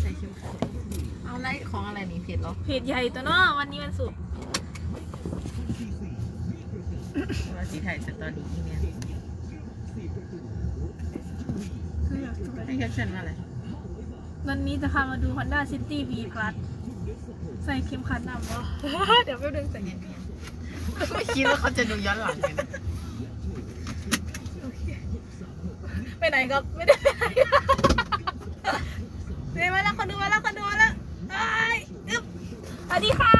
ใส่คิ้วขาเอาอะไรของอะไรนี่ผิดเหรอเพจใหญ่ตัวเนาะวันนี้วันศุกร์ว่าสีไทยสตอรี่เนี่ยให้แคปชั่นว่าอะไรวันนี้จะพามาดู Honda City V Plus ใส่เข็มขัดนำวะ เดี๋ยวแป๊บนึงใส่เนียนๆไม่คิดว่าเขาจะดูย้อนหลังเลยนะ ไปไหนก็ไม่ได้ไปไหนเดี๋ยวมาแล้วคนดูมาแล้วคนดูมาแล้วไอ้ายอึ๊บสวัสดีค่ะ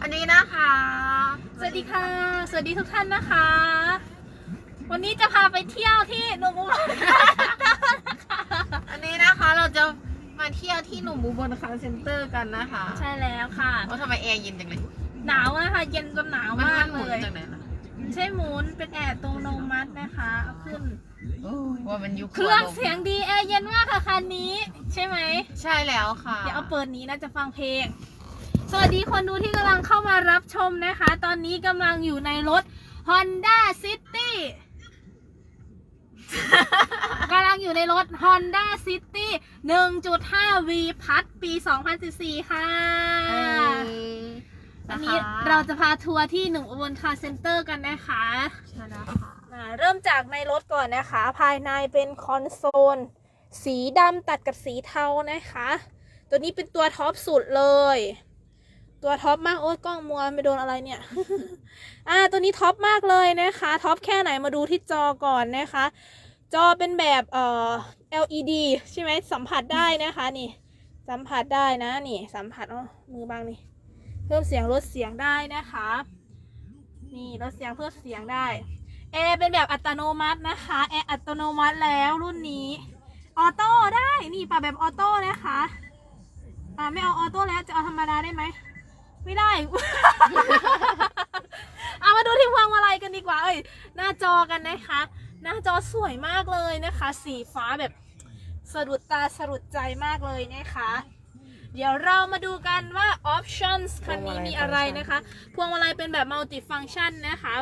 อันนี้นะคะ สวัสดีค่ะ สวัสดีทุกท่านนะคะ วันนี้จะพาไปเที่ยวที่หนุ่มอุบลอันนี้นะคะเราจะมาเที่ยวที่หนุ่มบูบนคาร์เซ็นเตอร์กันนะคะใช่แล้วค่ะว่าทำไมแอร์เย็นจังเลยหนาวนะคะ เย็นจนหนาวมันมามักนหมุนเลยจากไหนล่ะ ใช่หมุนเป็นแอร์อัตโนมัตินะคะเอาขึ้น โอ้ยว่ามันยุคเครื่องเสียงดีแอร์เย็นมากค่ะคันนี้ ใช่ไหม ใช่แล้วค่ะเดี๋ยวเอาเปิดนี้นะจะฟังเพลง สวัสดีคนดูที่กำลังเข้ามารับชมนะคะ ตอนนี้กำลังอยู่ในรถ Honda City กำลังอยู่ในรถ Honda City 1.5 V พัดปี 2014 ค่ะ วันนี้เราจะพาทัวร์ที่หนึ่งอุบลคาร์เซ็นเตอร์กันนะคะใช่แล้วค่ะอ่าเริ่มจากในรถก่อนนะคะ ภายในเป็นคอนโซล สีดำตัดกับสีเทานะคะ ตัวนี้เป็นตัวท็อปสุดเลย ตัวท็อปมากโอ้ยกล้องมัวไม่โดนอะไรเนี่ย อ่าตัวนี้ท็อปมากเลยนะคะท็อปแค่ไหนมาดูที่จอก่อนนะคะ จอเป็นแบบเอ่อ LED ใช่ไหมสัมผัสได้นะคะนี่ สัมผัสได้นะนี่ สัมผัสอ๋อมือบางนี่เพิ่มเสียงลดเสียงได้นะคะ นี่ลดเสียงเพิ่มเสียงได้แอร์เป็นแบบอัตโนมัตินะคะแอร์อัตโนมัติแล้วรุ่นนี้ออโต้ได้นี่ปรับแบบออโต้นะคะอ่าไม่เอาออโต้แล้วจะเอาธรรมดาได้ไหมไม่ได้ เอามาดูที่พวงมาลัยกันดีกว่า เอ้ย หน้าจอกันนะคะ หน้าจอสวยมากเลยนะคะ สีฟ้าแบบสะดุดตาสะดุดใจมากเลยนะคะ เดี๋ยวเรามาดูกันว่า options คันนี้มีอะไรนะคะ พวงมาลัยเป็นแบบ multi function นะคะ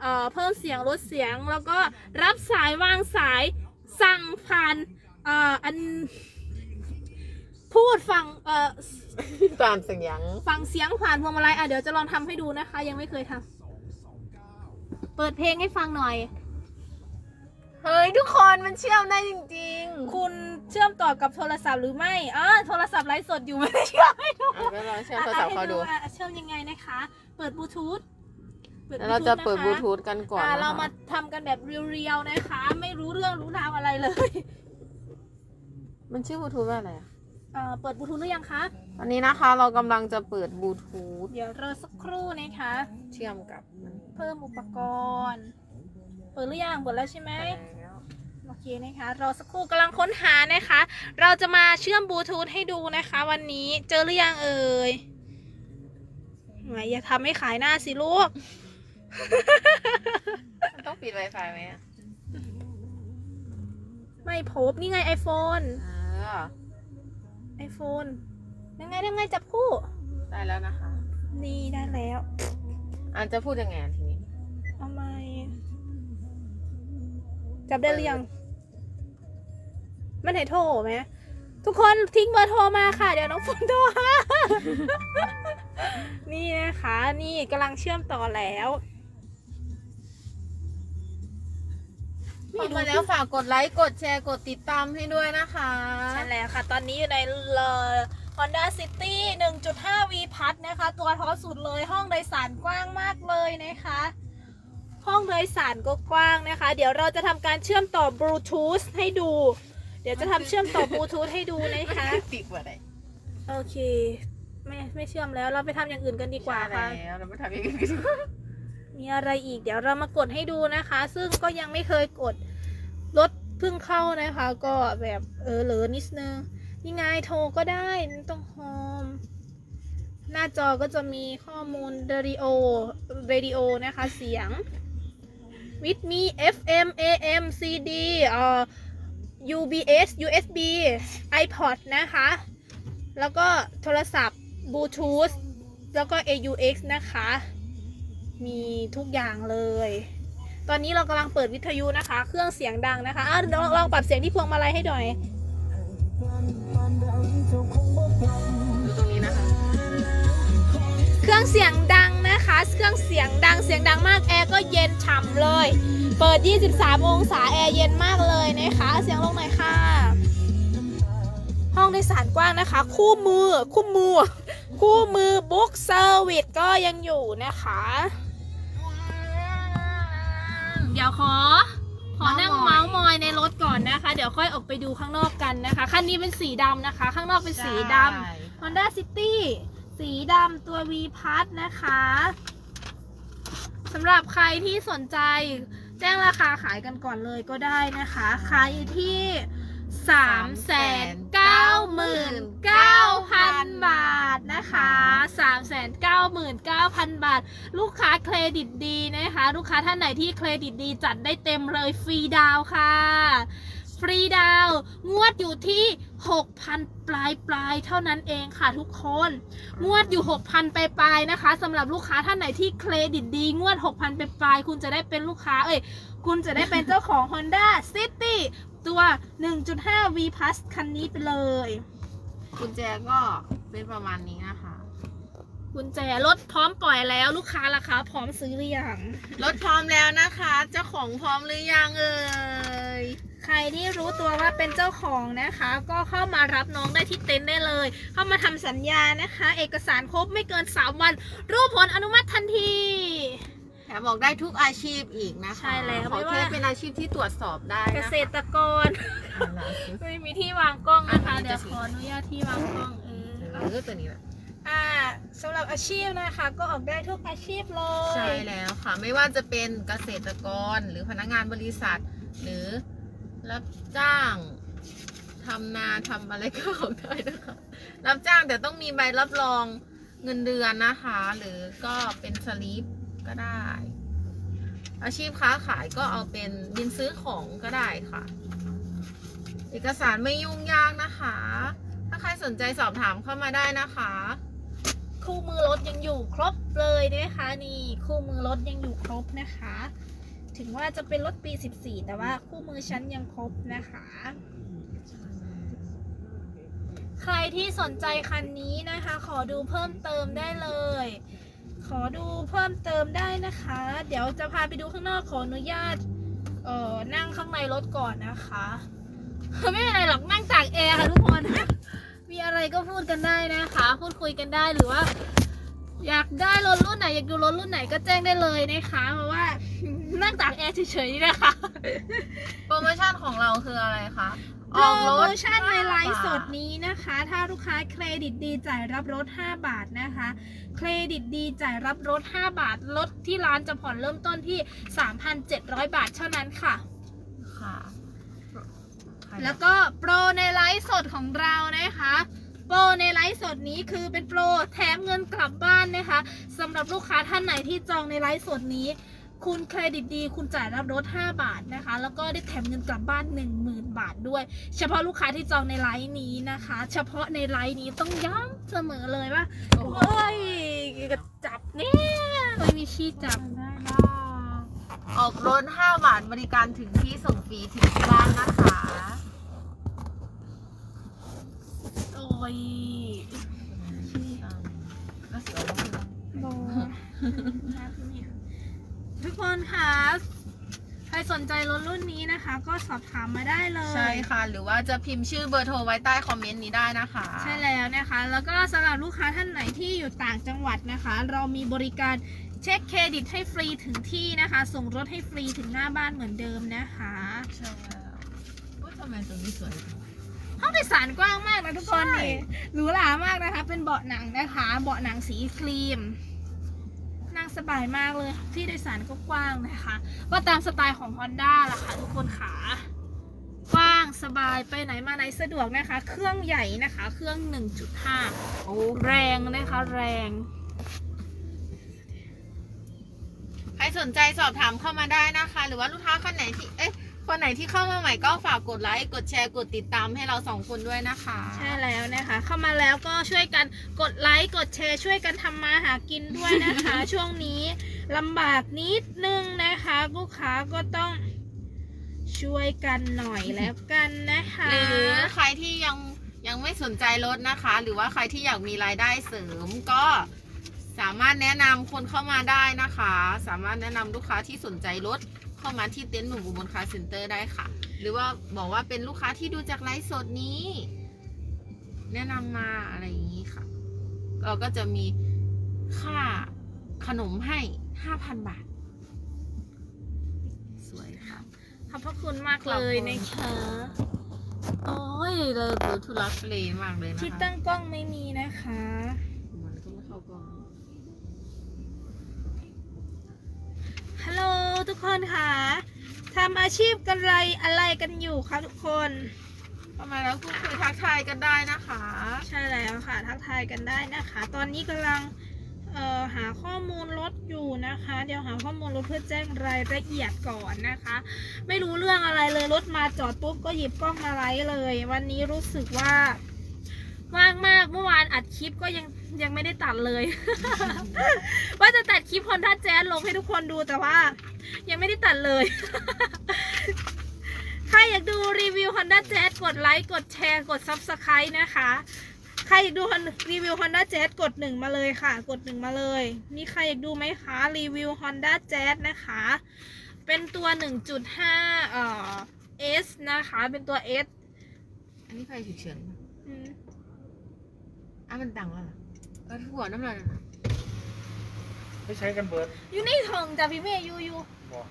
เอ่อเพิ่มเสียงลดเสียงแล้วก็รับสายวางสายสั่งผ่านเอ่ออัน พูดฟังเอ่อตามเสียงฟังเสียงผ่านพวงมาลัยอะเดี๋ยวจะลองทำให้ดูนะคะ ยังไม่เคยทำเปิดเพลงให้ฟังหน่อย เฮ้ย ทุกคนมันเชื่อมได้จริง ๆ คุณ เชื่อมต่อกับโทรศัพท์หรือไม่อ่าโทรศัพท์ไลฟ์สดอยู่ไม่ได้เชื่อมให้ดูอะก็ลองเชื่อมโทรศัพท์เขาดูอะอะเชื่อมยังไงนะคะ เปิดบลูทูธแล้วเราจะเปิดบลูทูธกันก่อนอ่านะคะเรามาทำกันแบบเรียวๆนะคะ ไม่รู้เรื่องรู้ราวอะไรเลย มันชื่อบลูทูธว่าอะไรอะอ่าเปิดบลูทูธหรือยังคะ อันนี้นะคะเรากำลังจะเปิดบลูทูธเดี๋ยวรอสักครู่นะคะ เชื่อมกับมันเพิ่มอุปกรณ์ เปิดหรือยังเปิดแล้วใช่ไหมแล้ว โอเคนะคะรอสักครู่กำลังค้นหานะคะ เราจะมาเชื่อมบลูทูธให้ดูนะคะ วันนี้เจอหรือยังเอ่ยไหนอย่าทำให้ขายหน้าสิลูก มันต้องปิด Wi-Fi ไหมอะไม่พบนี่ไง iPhone เออ iPhone ยังไงยังไงจับคู่ ได้แล้วนะคะ นี่ได้แล้ว อันจะพูดยังไงอะทีนี้ เอาไหม จับได้หรือยัง มันให้โทรไหม ทุกคนทิ้งเบอร์โทรมาค่ะ เดี๋ยวน้องฝนโทรหานี่นะคะ นี่กำลังเชื่อมต่อแล้วเข้ามาแล้วฝากกดไลค์ กดแชร์ กดติดตามให้ด้วยนะคะ ใช่แล้วค่ะ ตอนนี้อยู่ในเล Honda City 1.5 V พัดนะคะ ตัวท็อปสุดเลยห้องโดยสารกว้างมากเลยนะคะ ห้องโดยสารก็กว้างนะคะ เดี๋ยวเราจะทำการเชื่อมต่อบลูทูธให้ดู เดี๋ยวจะทำเชื่อมต่อบลูทูธให้ดูนะคะปิดกว่าไหนโอเค ไม่ไม่เชื่อมแล้วเราไปทำอย่างอื่นกันดีกว่าค่ะ แล้วเราไม่ทำอย่างนี้ดีกว่ามีอะไรอีกเดี๋ยวเรามากดให้ดูนะคะ ซึ่งก็ยังไม่เคยกดรถเพิ่งเข้านะคะ ก็แบบเออเหลือนิดนึงนี่ไงโทรก็ได้ไม่ต้องโฮมหน้าจอก็จะมีข้อมูลเรดิโอเรดิโอนะคะเสียง with me FM AM CD เอ่อ UBS USB iPod นะคะ แล้วก็โทรศัพท์ Bluetooth แล้วก็ AUX นะคะ มีทุกอย่างเลย ตอนนี้เรากำลังเปิดวิทยุนะคะ เครื่องเสียงดังนะคะอะลองลองปรับเสียงที่พวงมาลัยให้หน่อย ดูตรงนี้นะคะ เครื่องเสียงดัง นะคะ เครื่องเสียงดังเสียงดังมากแอร์ก็เย็นฉ่ำเลย เปิด 23 องศาแอร์เย็นมากเลยนะคะ เสียงลงหน่อยค่ะ ห้องโดยสารกว้างนะคะ คู่มือคู่มือ คู่มือบุ๊กเซอร์วิสก็ยังอยู่นะคะ เดี๋ยวขอ ขอนั่งเมาส์มอยในรถก่อนนะคะ เดี๋ยวค่อยออกไปดูข้างนอกกันนะคะ คันนี้เป็นสีดำนะคะ ข้างนอกเป็นสีดำใช่ Honda City สีดำตัว V พัทนะคะสำหรับใครที่สนใจแจ้งราคาขายกันก่อนเลยก็ได้นะคะ ขายอยู่ที่3 9 9 0 0 0บาทนะคะ3 9 9 0 0 0บาท ลูกค้าเครดิตดีนะคะ ลูกค้าท่านไหนที่เครดิตดีจัดได้เต็มเลยฟรีดาวค่ะ ฟรีดาวน์งวดอยู่ที่ 6,000 ปลายปลายๆเท่านั้นเองค่ะทุกคน งวดอยู่ 6,000 ปลายปลายๆนะคะสำหรับลูกค้าท่านไหนที่เครดิตดี งวด 6,000 ปลายปลายๆคุณจะได้เป็นลูกค้าเอ้ยคุณจะได้เป็นเจ้าของ Honda City ตัว 1.5 V Plus คันนี้ไปเลย กุญแจก็เป็นประมาณนี้นะคะ กุญแจรถพร้อมปล่อยแล้วลูกค้าราคาพร้อมซื้อหรือยัง รถพร้อมแล้วนะคะ เจ้าของพร้อมหรือยังเอ่ย ใครที่รู้ตัวว่าเป็นเจ้าของนะคะ ก็เข้ามารับน้องได้ที่เต็นท์ได้เลย เข้ามาทำสัญญานะคะ เอกสารครบไม่เกิน 3 วัน รูปผลอนุมัติทันทีแถมบอกได้ทุกอาชีพอีกนะคะใช่แล้วขอไม่ว่าแค่เป็นอาชีพที่ตรวจสอบได้เกนะคะษตรกรไม่มีที่วางกล้องนะคะอันนี้เดี๋ยวจะขออนุญาตที่วางกล้องเออเออตัวนี้แหละอ่าสำหรับอาชีพนะคะก็ออกได้ทุกอาชีพเลยใช่แล้วค่ะ ไม่ว่าจะเป็นเกษตรกรหรือพนักงานบริษัท หรือ รับจ้างทำนาทำอะไรก็ออกได้นะคะ รับจ้างแต่ต้องมีใบรับรองเงินเดือนนะคะ หรือก็เป็นสลิปก็ได้ อาชีพค้าขายก็เอาเป็นบินซื้อของก็ได้ค่ะ เอกสารไม่ยุ่งยากนะคะ ถ้าใครสนใจสอบถามเข้ามาได้นะคะคู่มือรถยังอยู่ครบเลยนะคะ นี่คู่มือรถยังอยู่ครบนะคะ ถึงว่าจะเป็นรถปี 14 แต่ว่าคู่มือชั้นยังครบนะคะ ใครที่สนใจคันนี้นะคะ ขอดูเพิ่มเติมได้เลย ขอดูเพิ่มเติมได้นะคะ เดี๋ยวจะพาไปดูข้างนอกขออนุญาตเอ่อนั่งข้างในรถก่อนนะคะ ไม่เป็นไรหรอกนั่งตากแอร์ค่ะทุกคน มีอะไรก็พูดกันได้นะคะ พูดคุยกันได้หรือว่าอยากได้รถรุ่นไหน อยากดูรถรุ่นไหนก็แจ้งได้เลยนะคะ เพราะว่า นั่งตากแอร์เฉยๆนี่นะคะโปรโมชั่นของเราคืออะไรคะ โปรโมชั่นในไลฟ์สดนี้นะคะ ถ้าลูกค้าเครดิตดีจ่ายรับรถ 5 บาทนะคะ เครดิตดีจ่ายรับรถ 5 บาทรถที่ร้านจะผ่อนเริ่มต้นที่ 3,700 บาทเท่านั้นค่ะ ค่ะ แล้วก็โปรในไลฟ์สดของเรานะคะ โปรในไลฟ์สดนี้คือเป็นโปรแถมเงินกลับบ้านนะคะสำหรับลูกค้าท่านไหนที่จองในไลฟ์สดนี้ คุณเครดิตดี คุณจ่ายรับรถ 5 บาทนะคะ แล้วก็ได้แถมเงินกลับบ้าน 10,000 บาทด้วย เฉพาะลูกค้าที่จองในไลฟ์นี้นะคะ เฉพาะในไลฟ์นี้ต้องย้ำเสมอเลยว่าโอ้โหเฮ้ยกระจับเนี่ยไม่มีชี้จับออกรถ 5 บาทบริการถึงที่ส่งฟรีถึงที่บ้านนะคะ โอ้ยก็เสียวโบ ทุกคนค่ะใครสนใจรถรุ่นนี้นะคะ ก็สอบถามมาได้เลย ใช่ค่ะ หรือว่าจะพิมพ์ชื่อเบอร์โทรไว้ใต้คอมเมนต์นี้ได้นะคะ ใช่แล้วนะคะ แล้วก็สำหรับลูกค้าท่านไหนที่อยู่ต่างจังหวัดนะคะ เรามีบริการเช็คเครดิตให้ฟรีถึงที่นะคะ ส่งรถให้ฟรีถึงหน้าบ้านเหมือนเดิมนะคะใช่แล้วอุ๊ยทำไมตรงนี้สวยจัง ห้องโดยสารกว้างมากนะทุกคนใช่ นี่หรูหรามากนะคะ เป็นเบาะหนังนะคะ เบาะหนังสีครีม นั่งสบายมากเลยที่โดยสารก็กว้างนะคะ ก็ตามสไตล์ของ Honda ล่ะค่ะทุกคนขากว้างสบายไปไหนมาไหนสะดวกนะคะ เครื่องใหญ่นะคะ เครื่อง 1.5โอ้แรงนะคะแรงใครสนใจสอบถามเข้ามาได้นะคะ หรือว่าลูกค้าคนไหนที่เอ๊ะ คนไหนที่เข้ามาใหม่ก็ฝากกดไลค์กดแชร์กดติดตามให้เราสองคนด้วยนะคะ ใช่แล้วนะคะ เข้ามาแล้วก็ช่วยกันกดไลค์กดแชร์ช่วยกันทำมาหากินด้วยนะคะ ช่วงนี้ลำบากนิดนึงนะคะลูกค้าก็ต้องช่วยกันหน่อยแล้วกันนะคะ หรือใครที่ยังยังไม่สนใจรถนะคะ หรือว่าใครที่อยากมีรายได้เสริมก็สามารถแนะนำคนเข้ามาได้นะคะ สามารถแนะนำลูกค้าที่สนใจรถ เข้ามาที่เต็นท์หนุ่มอุบลคาร์เซ็นเตอร์ได้ค่ะ หรือว่าบอกว่าเป็นลูกค้าที่ดูจากไลฟ์สดนี้ แนะนำมาอะไรอย่างนี้ค่ะ เราก็จะมีค่าขนมให้ห้าพันบาท สวยค่ะ ขอบพระคุณมากเลยนะคะ โอ้ยเราดูทุลักทุเลมากเลยนะคะที่ตั้งกล้องไม่มีนะคะ มันก็ไม่เข้ากล้อง ฮัลโหลทุกคนค่ะทำอาชีพกันไรอะไรกันอยู่คะทุกคนประมาณแล้วพูดคุยทักทายกันได้นะคะ ใช่แล้วค่ะ ทักทายกันได้นะคะ ตอนนี้กำลังเอ่อหาข้อมูลรถอยู่นะคะ เดี๋ยวหาข้อมูลรถเพื่อแจ้งรายละเอียดก่อนนะคะ ไม่รู้เรื่องอะไรเลยรถมาจอดปุ๊บก็หยิบกล้องมาไลฟ์เลย วันนี้รู้สึกว่าว่างมากเมื่อวานอัดคลิปก็ยัง ยังไม่ได้ตัดเลย ว่าจะตัดคลิปคอนทัดแจ๊สลงให้ทุกคนดูแต่ว่า ยังไม่ได้ตัดเลย ใครอยากดูรีวิว Honda Jazz กดไลค์ กดแชร์ กด Subscribe นะคะ ใครอยากดู Hon- รีวิว Honda Jazz กดหนึ่งมาเลยค่ะ กดหนึ่งมาเลยมีใครอยากดูไหมคะรีวิว Honda Jazz นะคะ เป็นตัว 1.5เอ่อ S นะคะ เป็นตัว S อันนี้ไฟฉุกเฉินปะอืมอะมันดังแล้วเหรอ เออหัวน้ำลายน่ะไม่ใช้กันเบิร์ดอยู่ในถุงจ้ะพี่เมย์ยูยูบอก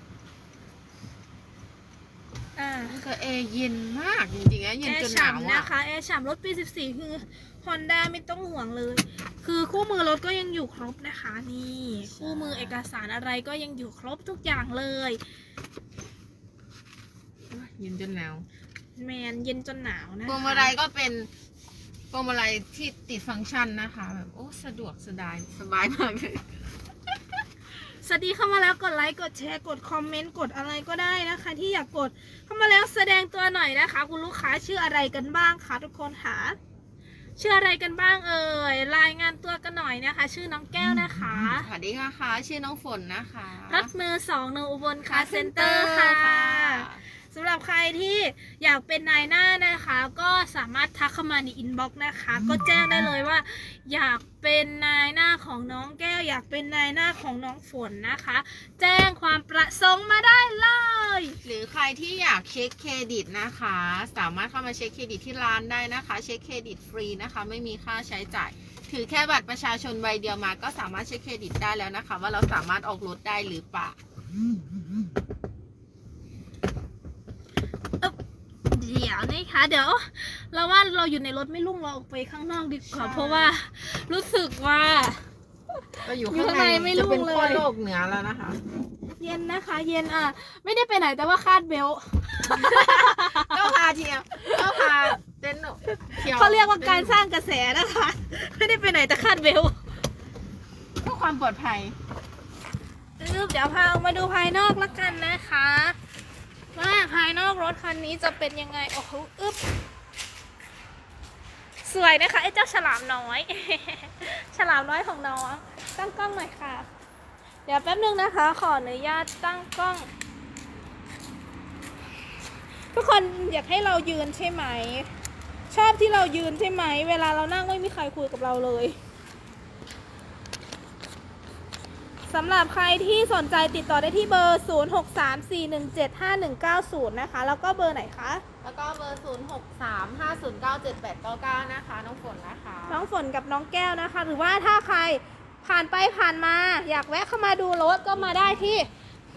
อ่ามันก็แอร์เย็นมากจริงๆนะเย็นแอจนร์หนาวฉ่ำอะนะคะแอร์ฉ่ำรถปี 14 คือ Honda ไม่ต้องห่วงเลย คือคู่มือรถก็ยังอยู่ครบนะคะนี่ คู่มือเอกสารอะไรก็ยังอยู่ครบทุกอย่างเลยโอ้ยเย็นจนหนาวแมนเย็นจนหนาวนะคะพวงมาลัยก็เป็นพ วงมาลัยที่ติดฟังก์ชันนะคะ แบบโอ้สะดวกสบายสบายมากเลย สวัสดีเข้ามาแล้วกดไลค์กดแชร์กดคอมเมนต์กดอะไรก็ได้นะคะ ที่อยากกดเข้ามาแล้วแสดงตัวหน่อยนะคะ คุณลูกค้าชื่ออะไรกันบ้างคะทุกคนคะชื่ออะไรกันบ้างเอ่ยรายงานตัวกันหน่อยนะคะ ชื่อน้องแก้วนะคะ สวัสดีค่ะ ชื่อน้องฝนนะคะรถมือสองหนึ่งอุบลคาร์เซ็นเตอร์ค่ะ สำหรับใครที่อยากเป็นนายหน้านะคะ ก็สามารถทักเข้ามาในอินบ็อกซ์นะคะ ก็แจ้งได้เลยว่า อยากเป็นนายหน้าของน้องแก้ว อยากเป็นนายหน้าของน้องฝนนะคะ แจ้งความประสงค์มาได้เลย หรือใครที่อยากเช็คเครดิตนะคะ สามารถเข้ามาเช็คเครดิตที่ร้านได้นะคะ เช็คเครดิตฟรีนะคะ ไม่มีค่าใช้จ่ายถือแค่บัตรประชาชนใบเดียวมาก็สามารถเช็คเครดิตได้แล้วนะคะ ว่าเราสามารถออกรถได้หรือเปล่า เดี๋ยวนะคะเดี๋ยวเราว่าเราอยู่ในรถไม่ลุ่งเราออกไปข้างนอกดีกว่าใช่เพราะว่ารู้สึกว่าก็อยู่อยู่ข้างข้างในในไม่จะเป็นรุ่งเลยขั้วโลกเหนือแล้วนะคะ เย็นนะคะ เย็นอะ ไม่ได้ไปไหนแต่ว่าคาดเบลต์ก็พาเที่ยวก็พาเต้นท์ที่วเขาเรียกว่าการสร้างกระแสนะคะ ไม่ได้ไปไหนแต่คาดเบลต์เพื่อความปลอดภัยอึ๊บเดี๋ยวพาออกมาดูภายนอกละกันนะคะ ว่าภายนอกรถคันนี้จะเป็นยังไง โอ้โหอึ๊บสวยนะคะไอ้เจ้าฉลามน้อย ฉลามน้อยของน้อง ตั้งกล้องหน่อยค่ะ เดี๋ยวแป๊บนึงนะคะ ขออนุญาตตั้งกล้อง ทุกคนอยากให้เรายืนใช่ไหม ชอบที่เรายืนใช่ไหม เวลาเรานั่งไม่มีใครคุยกับเราเลย สำหรับใครที่สนใจติดต่อได้ที่เบอร์ 0634175190 นะคะ แล้วก็เบอร์ไหนคะ แล้วก็เบอร์ 0 6 3 5 0 9 7 8 9 9 นะคะ น้องฝนนะคะ น้องฝนกับน้องแก้วนะคะ หรือว่าถ้าใครผ่านไปผ่านมา อยากแวะเข้ามาดูรถก็มาได้ที่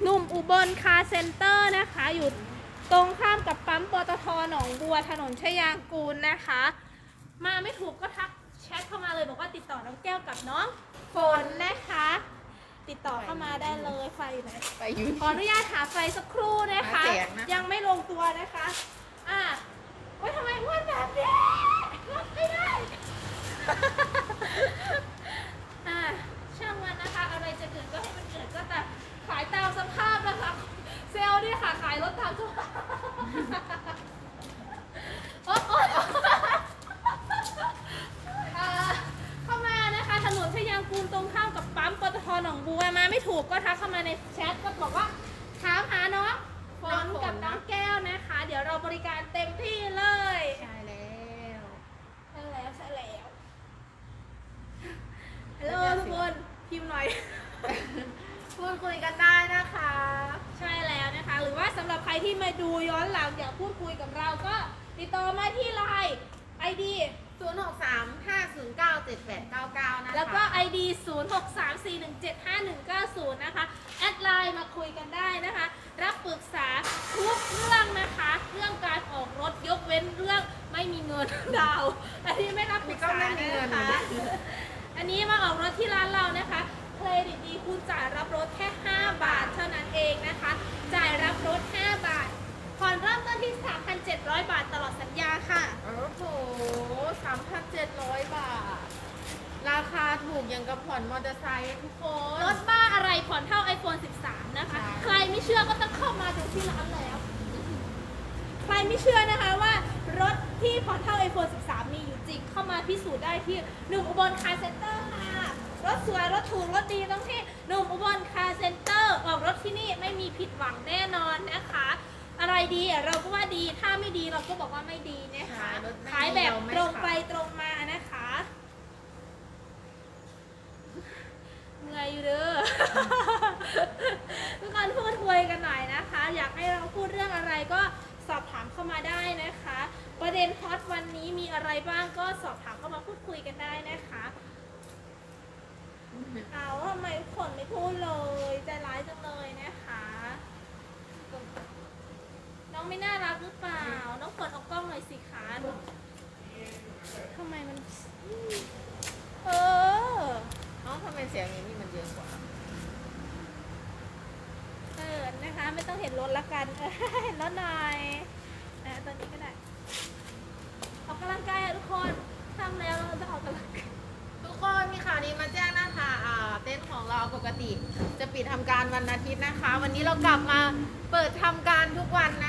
หนุ่มอุบลคาร์เซ็นเตอร์นะคะ อยู่ตรงข้ามกับปั๊มปตทหนองบัวถนนชยางกูลนะคะ มาไม่ถูกก็ทักแชทเข้ามาเลยบอกว่าติดต่อน้องแก้วกับน้องฝนนะคะ ติดต่อเข้ามาได้เลยไฟอยู่ไหนไปยืน ขออนุญาตหาไฟสักครู่นะคะ หาเสียงนะยังไม่ลงตัวนะคะ อะโอ๊ยทำไมอ้วนแบบนี้รับไม่ได้ อะช่างมันนะคะ อะไรจะเกิดก็ให้มันเกิดก็แต่ขายตามสภาพนะคะ เซลล์นี่ค่ะ ขายรถตามสภาพโอ๊ยโอ๊ยอ่าเข้ามานะคะ ถนนชยางกูลตรงข้ามกับปั๊มปตทหนองบัวมาไม่ ถูกก็ทักเข้ามาในแชทก็บอกว่าถามหาน้องฝนกับน้องแก้วนะคะ เดี๋ยวเราบริการเต็มที่เลย ใช่แล้ว ใช่แล้วใช่แล้วฮัลโหลทุกคนพิมพ์หน่อย พูดคุยกันได้นะคะ ใช่แล้วนะคะ หรือว่าสำหรับใครที่มาดูย้อนหลังอยากพูดคุยกับเราก็ติดต่อมาที่ไลน์ ID 0 6 3 5 0 9 7 8 9 9 นะคะ แล้วก็ ID 0634175190 นะคะ แอดไลน์มาคุยกันได้นะคะ รับปรึกษาทุกเรื่องนะคะ เรื่องการออกรถยกเว้นเรื่องไม่มีเงิน ดาวน์อันนี้ ไม่รับปรึกษาก็ไม่มีเงิน นะคะอันนี้มาออกรถที่ร้านเรานะคะเครดิตดีคุณจ่ายรับรถแค่ 5 บาทเท่านั้นเองนะคะ จ่ายรับรถ 5 บาทผ่อนเริ่มต้นที่ 3,700 บาทตลอดสัญญาค่ะ โอ้โห3,700บาท ราคาถูกอย่างกับผ่อนมอเตอร์ไซค์ทุกคน รถบ้าอะไรผ่อนเท่า iPhone 13 นะคะ ใช่ ใครไม่เชื่อก็ต้องเข้ามาดูที่ร้านแล้ว ใครไม่เชื่อนะคะว่ารถที่ผ่อนเท่า iPhone 13มีอยู่จ ริงเข้ามาพิสูจน์ได้ที่หนุ่มอุบลคาร์เซ็นเตอร์ค่ะ รถสวย รถถูก รถดีต้องที่หนุ่มอุบลคาร์เซ็นเตอร์ออกรถที่นี่ไม่มีผิดหวังแน่นอนนะคะ อะไรดีอะเราก็ว่าดี ถ้าไม่ดีเราก็บอกว่าไม่ดีนะคะใช่รถไม่ดีขายแบบเราไม่ตรงไปขายตรงมานะคะ เมื่อยอยู่เด้อ ทุกคนพูดคุยกันหน่อยนะคะ อยากให้เราพูดเรื่องอะไรก็สอบถามเข้ามาได้นะคะ ประเด็นฮอตวันนี้มี อะไรบ้างก็สอบถามเข้ามาพูดคุยกันได้นะคะเอาทำไมผลไม่พูดเลยใจร้ายจังเลยนะคะ น้องไม่น่ารักหรือเปล่า น้องฝนเอากล้องหน่อยสิคะทำไมมัน เออเอ้าทำไมเสียงอย่างนี้มันเยอะกว่า เออนะคะ ไม่ต้องเห็นรถละกันเออเห็นรถหน่อยนะตอนนี้ก็ได้ ออกกำลังกายอะทุกคนทำแล้วเราจะออกกำลังกายทุกคนมีข่าวนี้มาแจ้งนะคะอ่าเต้นท์ของเราปกติ จะปิดทำการวันอาทิตย์นะคะ วันนี้เรากลับมาเปิดทำการทุกวันนะ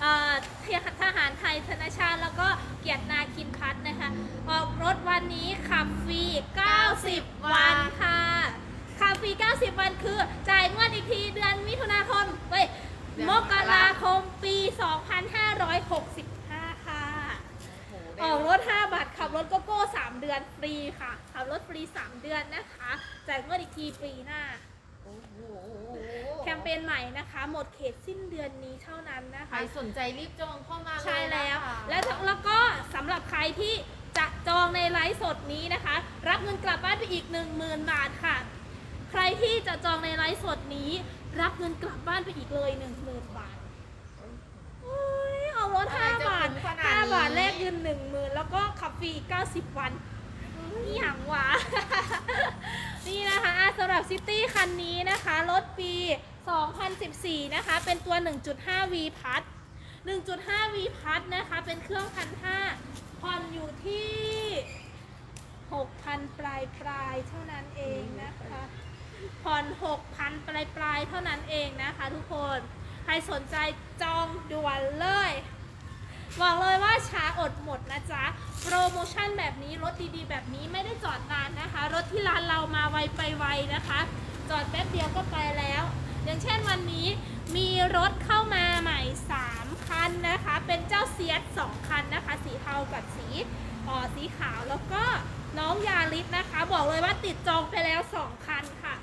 เอ่อทหารไทยธนาชาติ แล้วก็เกียรตินาคินพัฒน์นะคะ ออกรถวันนี้ขับฟรี 90 วันค่ะขับฟรี 90 วันคือ จ่ายงวดอีกทีเดือนมิถุนาคมเฮ้ยเดือนมมกกราราคมปี 2565 ค่ะโอ้โหออกรถ 5 บาท ขับรถโกโก้ 3 เดือนฟรีค่ะ ขับรถฟรี 3 เดือนนะคะ จ่ายงวดอีกทีปีหน้าโอ้โห แคมเปญใหม่นะคะ หมดเขตสิ้นเดือนนี้เท่านั้นนะใครคะ สนใจรีบจองเข้ามาเลยใช่แล้ว นะคะแล้วแล้วก็สำหรับใครที่จะจองในไลฟ์สดนี้นะคะ รับเงินกลับบ้านไปอีก 10,000 บาทค่ะ ใครที่จะจองในไลฟ์สดนี้ รับเงินกลับบ้านไปอีกเลย 10,000 บาทโอ้ยเอารถ5บาท5บาทแลกเงิน 10,000 แล้วก็ขับฟรีอีก90 วันนี่อย่างหวะ รับซิตี้คันนี้นะคะ รถปี 2014 นะคะ เป็นตัว 1.5 V พัท1.5 V พัทนะคะ เป็นเครื่องพันห้าผ่อนอยู่ที่ 6,000 ปลายปลายเท่านั้นเองนะคะ ผ่อน 6,000 ปลายปลายเท่านั้นเองนะคะทุกคน ใครสนใจจองด่วนเลย บอกเลยว่าช้าอดหมดนะจ๊ะ โปรโมชั่นแบบนี้รถดีๆ แบบนี้ไม่ได้จอดนานนะคะ รถที่ร้านเรามาไวไปไวนะคะ จอดแป๊บเดียวก็ไปแล้ว อย่างเช่นวันนี้มีรถเข้ามาใหม่ 3 คันนะคะ เป็นเจ้าเซียส2คันนะคะ สีเทากับสีอ่อสีขาวแล้วก็น้องยาริสนะคะ บอกเลยว่าติดจองไปแล้ว 2 คันค่ะ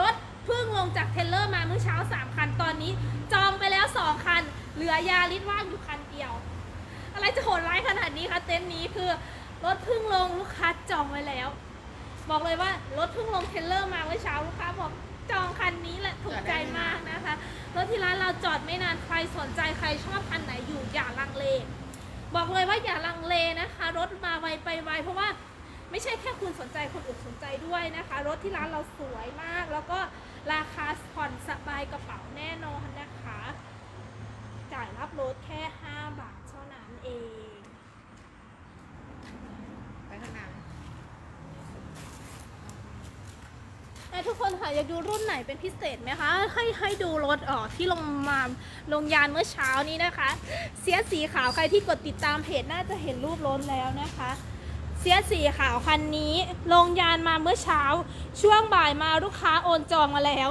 รถ เพิ่งลงจากเทเลอร์มาเมื่อเช้า 3 คัน ตอนนี้จองไปแล้ว 2 คัน เหลือยาลิสว่างอยู่คันเดียว อะไรจะโหดร้ายขนาดนี้คะเต็นท์นี้คือรถเพิ่งลงลูกค้าจองไว้แล้ว บอกเลยว่ารถเพิ่งลงเทเลอร์มาเมื่อเช้าลูกค้าบอกจองคันนี้แหละถูกใจมากนะคะรถที่ร้านเราจอดไม่นานใครสนใจใครชอบคันไหนอยู่อย่าลังเล บอกเลยว่าอย่าลังเลนะคะ รถมาไวไปไวเพราะว่า ไม่ใช่แค่คุณสนใจคนอื่นสนใจด้วยนะคะ รถที่ร้านเราสวยมาก แล้วก็ราคาผ่อนสบายกระเป๋าแน่นอนนะคะ จ่ายรับรถแค่ 5 บาทเท่านั้นเองไปข้างหน้าแต่ทุกคนค่ะอยากดูรุ่นไหนเป็นพิเศษไหมคะ ให้ให้ดูรถออกที่ลงมาลงยานเมื่อเช้านี้นะคะ เสียสีขาวใครที่กดติดตามเพจน่าจะเห็นรูปรถแล้วนะคะ เสียสีขาวคันนี้ ลงยานมาเมื่อเช้า ช่วงบ่ายมาลูกค้าโอนจองมาแล้ว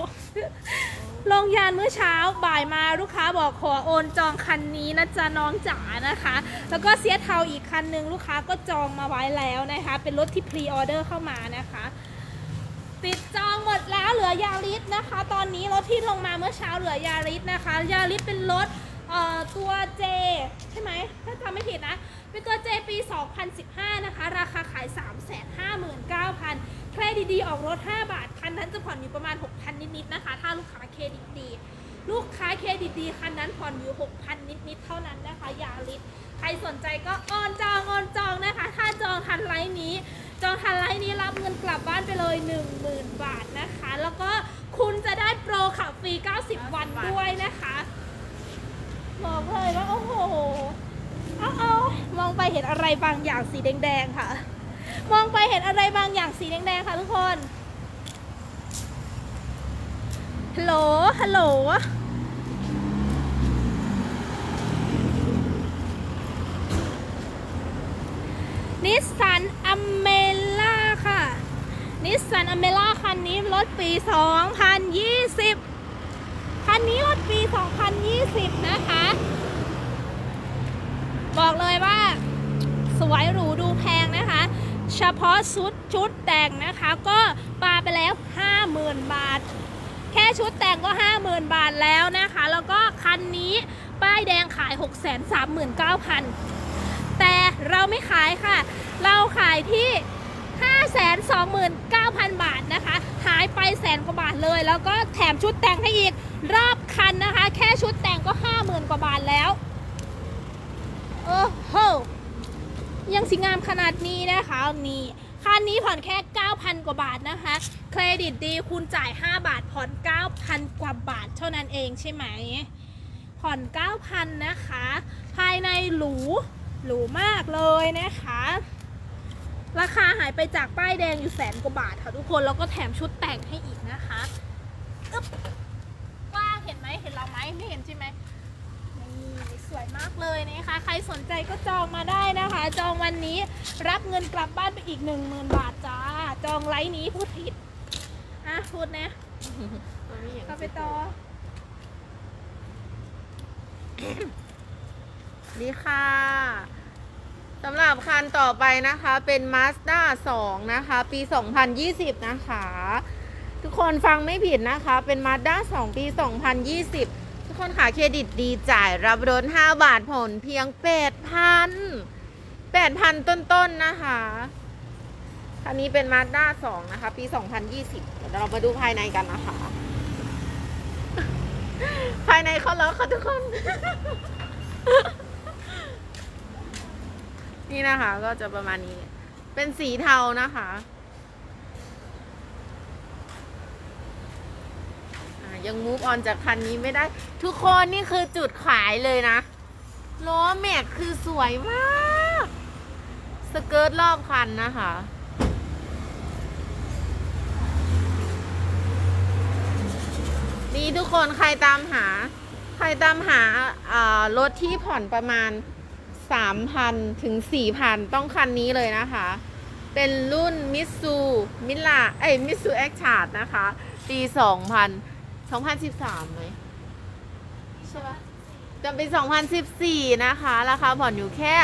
ลงยานเมื่อเช้าบ่ายมาลูกค้าบอกขอโอนจองคันนี้นะจ๊ะน้องจ๋านะคะ แล้วก็เสียเทาอีกคันหนึ่งลูกค้าก็จองมาไว้แล้วนะคะ เป็นรถที่พรีออเดอร์เข้ามานะคะติดจองหมดแล้วเหลือยาริสนะคะ ตอนนี้รถที่ลงมาเมื่อเช้าเหลือยาริสนะคะ ยาริสเป็นรถ อ่อตัว J ใช่ไหมถ้าจำไม่ผิดนะ เป็นตัว J ปี 2015 นะคะ ราคาขาย 359,000 เครดิตดีออกรถ 5 บาท คันนั้นจะผ่อนอยู่ประมาณ 6,000 นิดๆนะคะ ถ้าลูกค้าเครดิตดี ลูกค้าเครดิตดีคันนั้นผ่อนอยู่ 6,000 นิดๆ เท่านั้นนะคะ ยาริสใครสนใจก็ออนจองออนจองนะคะ ถ้าจองทันไลน์นี้ จองทันไลน์นี้รับเงินกลับบ้านไปเลย 10,000 บาทนะคะ แล้วก็คุณจะได้โปรขับฟรี 90 วันด้วยนะคะ บอกเลยว่าโอ้โหเอาเอามองไปเห็นอะไรบางอย่างสีแดงๆค่ะ มองไปเห็นอะไรบางอย่างสีแดงๆค่ะทุกคนฮัลโหลฮัลโหลนิสสันอเมล่าค่ะ นิสสันอเมล่าคันนี้รถปี 2020 คันนี้รถปี 2020 นะคะ บอกเลยว่าสวยหรูดูแพงนะคะ เฉพาะชุดชุดแต่งนะคะ ก็ปาไปแล้ว 50,000 บาท แค่ชุดแต่งก็ 50,000 บาทแล้วนะคะ แล้วก็คันนี้ป้ายแดงขาย 639,000 แต่เราไม่ขายค่ะ เราขายที่ 529,000 บาทนะคะ หายไปแสนกว่าบาทเลย แล้วก็แถมชุดแต่งให้อีกรอบคันนะคะ แค่ชุดแต่งก็ 50,000 กว่าบาทแล้ว โอ้โหยังสิงามขนาดนี้นะคะนี่คันนี้ผ่อนแค่ 9,000 กว่าบาทนะคะ เครดิตดีคุณจ่าย 5 บาทผ่อน 9,000 กว่าบาทเท่านั้นเองใช่ไหม ผ่อน 9,000 นะคะ ภายในหรู หรูมากเลยนะคะ ราคาหายไปจากป้ายแดงอยู่แสนกว่าบาทค่ะทุกคนแล้วก็แถมชุดแต่งให้อีกนะคะอึ๊บว้างเห็นไหมเห็นเราไหมไม่เห็นใช่ไหมนี่สวยมากเลยนะคะ ใครสนใจก็จองมาได้นะคะ จองวันนี้รับเงินกลับบ้านไปอีก1 0,000บาทจ้า จองไลน์นี้พูดผิดอะพูดนะมันมีอย่าไปต่อดีค่ะ สำหรับคันต่อไปนะคะเป็น Mazda 2 นะคะ ปี 2020 นะคะ ทุกคนฟังไม่ผิดนะคะ เป็น Mazda 2 ปี 2020 ทุกคนค่ะเครดิตดีจ่ายรับรถ 5 บาทผ่อนเพียง 8,000 8,000 ต้นๆนนะคะคันนี้เป็น Mazda 2 นะคะ ปี 2020 เดี๋ยวเรามาดูภายในกันนะคะ ภายในเขาแล้วค่ะทุกคน นี่นะคะก็จะประมาณนี้ เป็นสีเทานะคะยังมูฟออนจากคันนี้ไม่ได้ ทุกคนนี่คือจุดขายเลยนะล้อแม็กคือสวยมากสเกิร์ตรอบคันนะคะนี่ทุกคนใครตามหา ใครตามหารถที่ผ่อนประมาณ 3,000 ถึง 4,000 ต้องคันนี้เลยนะคะ เป็นรุ่นมิ t ซูมิลาเอ้ยมิ t ซูแอคชาร์ดนะคะ ปี 2000 2013ไหมใช่ปะจะเป็น 2014 นะคะ ราคาผ่อนอยู่แค่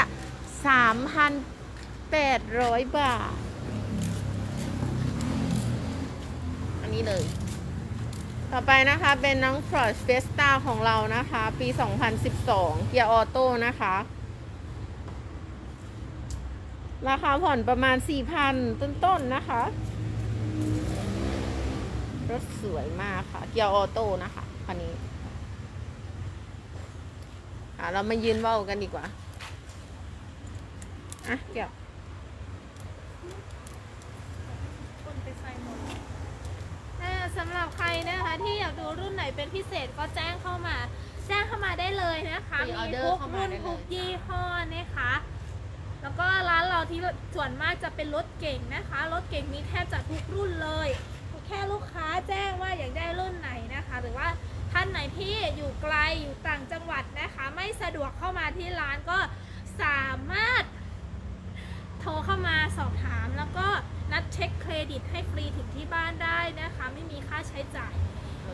3,800 บาท อันนี้เลย ต่อไปนะคะเป็นน้อง Ford Fiesta ของเรานะคะ ปี 2012 เกียร์ออโต้นะคะ ราคาผ่อนประมาณ 4,000 ต้นๆนนะคะ รถสวยมากค่ะ เกียร์ออโต้นะคะคันนี้อะเรามายืนเว้ากันดีกว่า อะ เกี่ยวคนไปใส่หมดอ่าสำหรับใครนะคะ ที่อยากดูรุ่นไหนเป็นพิเศษก็แจ้งเข้ามา แจ้งเข้ามาได้เลยนะคะ มีมีออเดอร์ทุกเข้ามารุ่นได้เลยทุกยี่ห้อนะคะ แล้วก็ร้านเราที่ส่วนมากจะเป็นรถเก่งนะคะ รถเก่งมีแทบจะทุกรุ่นเลย แค่ลูกค้าแจ้งว่าอยากได้รุ่นไหนนะคะ หรือว่าท่านไหนที่อยู่ไกลอยู่ต่างจังหวัดนะคะ ไม่สะดวกเข้ามาที่ร้านก็สามารถโทรเข้ามาสอบถาม แล้วก็นัดเช็คเครดิตให้ฟรีถึงที่บ้านได้นะคะ ไม่มีค่าใช้จ่าย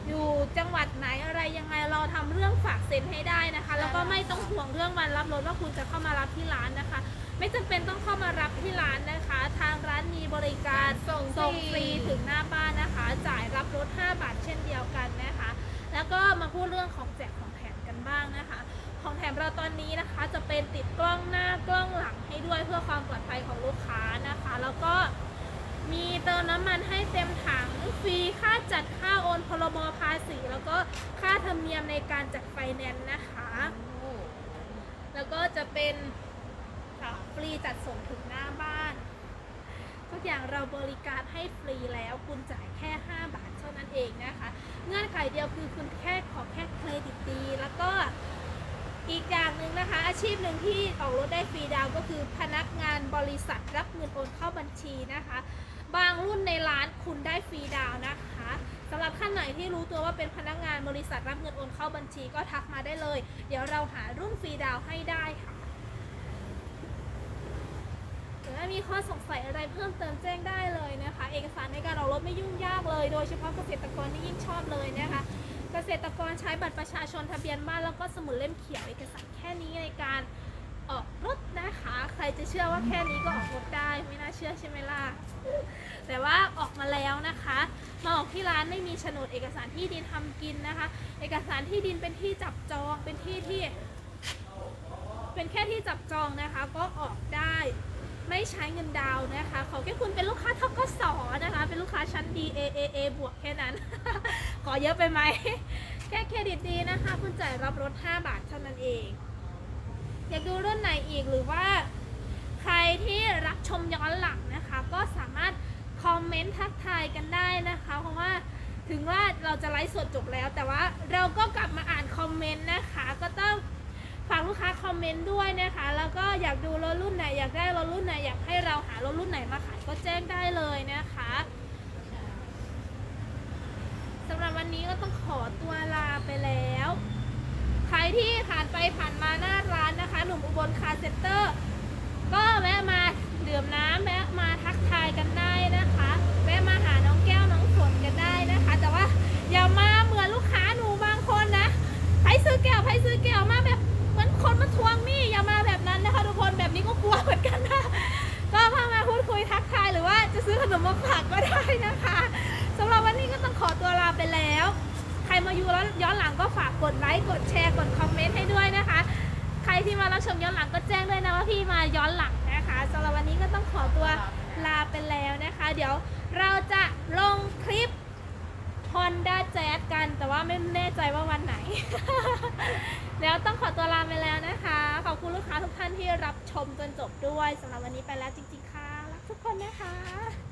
อยู่จังหวัดไหนอะไรยังไงเราทำเรื่องฝากเซ็นให้ได้นะคะ แล้วก็ไม่ต้องห่วงเรื่องวันรับรถว่าคุณจะเข้ามารับที่ร้านนะคะ ไม่จำเป็นต้องเข้ามารับที่ร้านนะคะ ทางร้านมีบริการส่งส่งฟรีถึงหน้าบ้านนะคะ จ่ายรับรถ 5 บาทเช่นเดียวกันนะคะ แล้วก็มาพูดเรื่องของแจกของแถมกันบ้างนะคะ ของแถมเราตอนนี้นะคะจะเป็นติดกล้องหน้ากล้องหลังให้ด้วยเพื่อความปลอดภัยของลูกค้านะคะ แล้วก็มีเติมน้ำมันให้เต็มถังฟรีค่าจัดค่าโอนพรบภาษีแล้วก็ค่าธรรมเนียมในการจัดไฟแนนซ์นะคะ แล้วก็จะเป็น รีจัดส่งถึงหน้าบ้าน ทุกอย่างเราบริการให้ฟรีแล้วคุณจ่ายแค่ 5 บาทเท่านั้นเองนะคะ เงื่อนไขเดียวคือคุณแค่ขอแค่เครดิตดี แล้วก็อีกอย่างหนึ่งนะคะ อาชีพหนึ่งที่ออกรถได้ฟรีดาวก็คือพนักงานบริษัทรับเงินโอนเข้าบัญชีนะคะ บางรุ่นในร้านคุณได้ฟรีดาวนะคะสำหรับท่านไหนที่รู้ตัวว่าเป็นพนักงานบริษัทรับเงินโอนเข้าบัญชีก็ทักมาได้เลย เดี๋ยวเราหารุ่นฟรีดาวให้ได้ค่ะหรือ ถ้ามีข้อสงสัยอะไรเพิ่มเติมแจ้งได้เลยนะคะ เอกสารในการออกรถไม่ยุ่งยากเลย โดยเฉพาะเกษตรกรนี่ยิ่งชอบเลยนะคะ เกษตรกรใช้บัตรประชาชนทะเบียนบ้านแล้วก็สมุดเล่มเขียวเอกสารแค่นี้ในการออกรถนะคะ ใครจะเชื่อว่าแค่นี้ก็ออกรถได้ไม่น่าเชื่อใช่ไหมล่ะ แต่ว่าออกมาแล้วนะคะ มาออกที่ร้านไม่มีโฉนดเอกสารที่ดินทำกินนะคะ เอกสารที่ดินเป็นที่จับจองเป็นที่ที่ เป็นแค่ที่จับจองนะคะ ก็ออกได้ ไม่ใช้เงินดาวนะคะขอแค่คุณเป็นลูกค้าทกสนะคะ เป็นลูกค้าชั้นดี A A A บวกแค่นั้น ขอเยอะไปไหม แค่เครดิตดีนะคะ คุณจ่ายรับรถ 5 บาทเท่านั้นเอง อยากดูรุ่นไหนอีกหรือว่า ใครที่รับชมย้อนหลังนะคะ ก็สามารถคอมเมนต์ทักทายกันได้นะคะ เพราะว่าถึงว่าเราจะไลฟ์สดจบแล้ว แต่ว่าเราก็กลับมาอ่านคอมเมนต์นะคะ ก็ต้อง ฝากลูกค้าคอมเมนต์ด้วยนะคะ แล้วก็อยากดูรถรุ่นไหน อยากได้รถรุ่นไหน อยากให้เราหารถรุ่นไหนมาขายก็แจ้งได้เลยนะคะสำหรับวันนี้ก็ต้องขอตัวลาไปแล้ว ใครที่ผ่านไปผ่านมาหน้าร้านนะคะ หนุ่มอุบลคาเซ็นเตอร์ ก็แวะมาดื่มน้ำแวะมาทักทายกันได้นะคะ แวะมาหาน้องแก้วน้องฝนกันได้นะคะ แต่ว่าอย่ามาเหมือนลูกค้าหนูบางคนนะใครซื้อแก้วใครซื้อแก้วมาแบบ คนมาทวงหนี้อย่ามาแบบนั้นนะคะทุกคนแบบนี้ก็กลัวเหมือนกันนะก็เข้ามาพูดคุยทักทายหรือว่าจะซื้อขนมมาฝากก็ได้นะคะสำหรับวันนี้ก็ต้องขอตัวลาไปแล้ว ใครมาอยู่แล้วย้อนหลังก็ฝากกดไลค์กดแชร์กดคอมเมนต์ให้ด้วยนะคะ ใครที่มารับชมย้อนหลังก็แจ้งด้วยนะว่าพี่มาย้อนหลังนะคะสำหรับวันนี้ก็ต้องขอตัวลาไปแล้วนะคะ เดี๋ยวเราจะลงคลิป Honda Jazz กัน แต่ว่าไม่แน่ใจว่าวันไหน แล้วต้องขอตัวลาไปแล้วนะคะ ขอบคุณลูกค้าทุกท่านที่รับชมจนจบด้วยสำหรับวันนี้ไปแล้วจริง ๆ ค่ะ รักทุกคนนะคะ